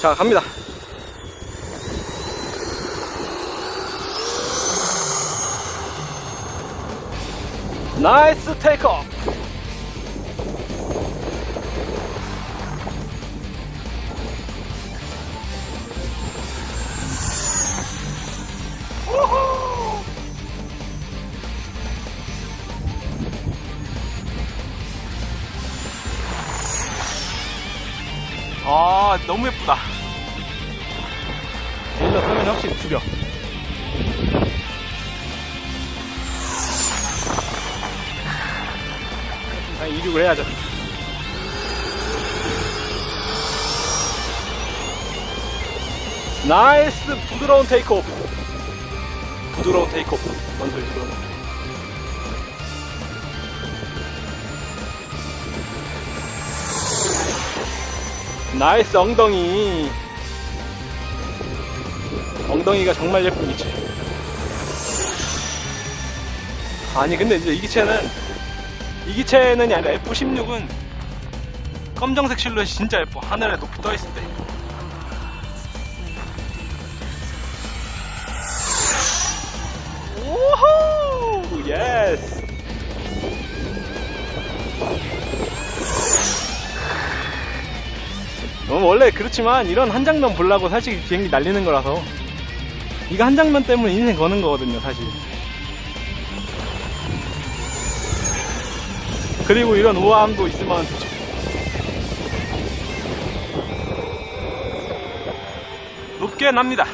자, 갑니다. 나이스 테이크업! 아 너무 예쁘다 일로 타면 확실히 죽여. 아, 이륙을 해야죠. 나이스 부드러운 테이크오프. 부드러운 테이크오프. 뭔 소리 부드러운. 나이스 엉덩이. 엉덩이가 정말 예쁜 기체. 아니 근데 이제 이 기체는 이 기체는 아니라 F16은 검정색 실루엣이 진짜 예뻐. 하늘에 높이 떠 있을 때. 오호! 예스! 어, 원래 그렇지만 이런 한 장면 보려고 사실 비행기 날리는 거라서 이거 한 장면 때문에 인생 거는 거거든요 사실. 그리고 이런 우아함도 있으면 좋죠 높게 납니다.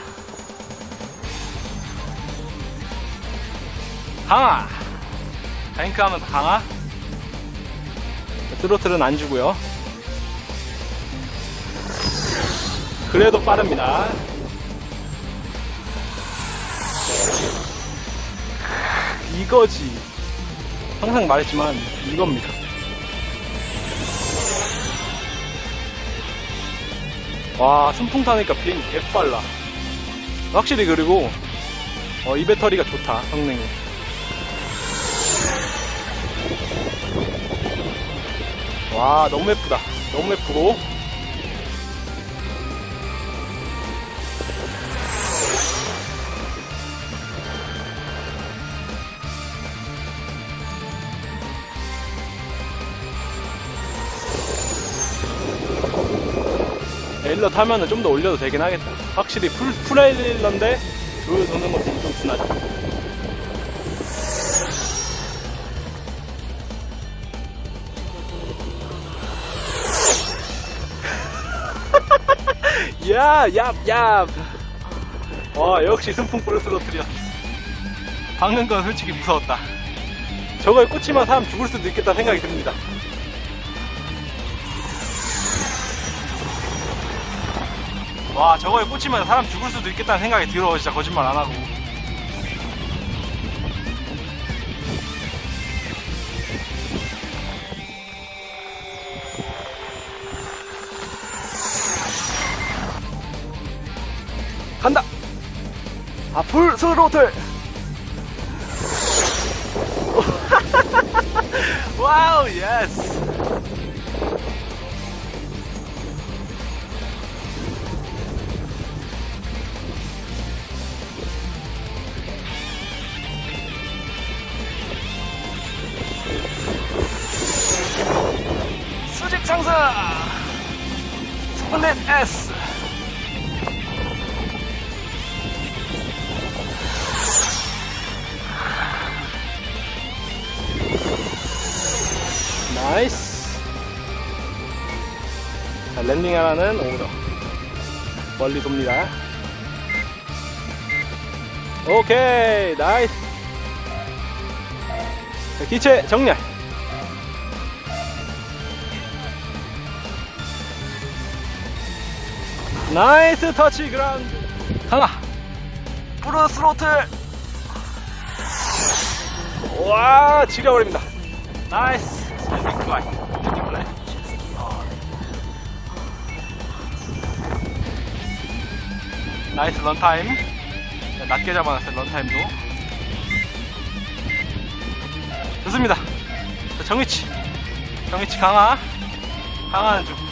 강화. 뱅크 하면서 강화. 스로틀은 안 주고요 그래도 빠릅니다. 이거지. 항상 말했지만 이겁니다. 와, 순풍 타니까 비행기 개빨라. 확실히 그리고 어, 이 배터리가 좋다, 성능이. 와, 너무 예쁘다. 너무 예쁘고. 일러 타면은 좀 더 올려도 되긴 하겠다. 확실히 풀, 풀에일러인데 조여 도는 것도 좀 순하죠. 야, 야, 야. 와, 역시 순풍 브루스로트리였어. 방금 건 솔직히 무서웠다. 저거에 꽂히면 사람 죽을 수도 있겠다 생각이 듭니다. 와 저거에 꽂히면 사람 죽을 수도 있겠다는 생각이 들어. 진짜 거짓말 안 하고. 간다! 아 풀 스로틀 와우 예스 상승 스플릿 S. 나이스. 자, 랜딩 하나는 오더 멀리 돕니다. 오케이 나이스. 자, 기체 정렬 나이스 터치 그라운드. 강화 프로 스로틀. 와 지려버립니다. 나이스. 랜딩 플라이 랜딩 플라이 나이스 런타임. 자, 낮게 잡아놨어요 런타임도. 좋습니다. 자, 정위치. 정위치 강화. 강화하는 중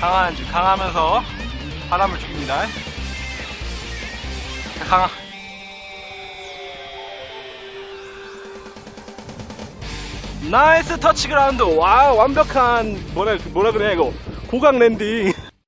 강한, 강하면서 바람을 죽입니다. 자, 강하. 나이스 터치 그라운드. 와, 완벽한, 뭐라, 뭐라 그래, 이거. 고강 랜딩.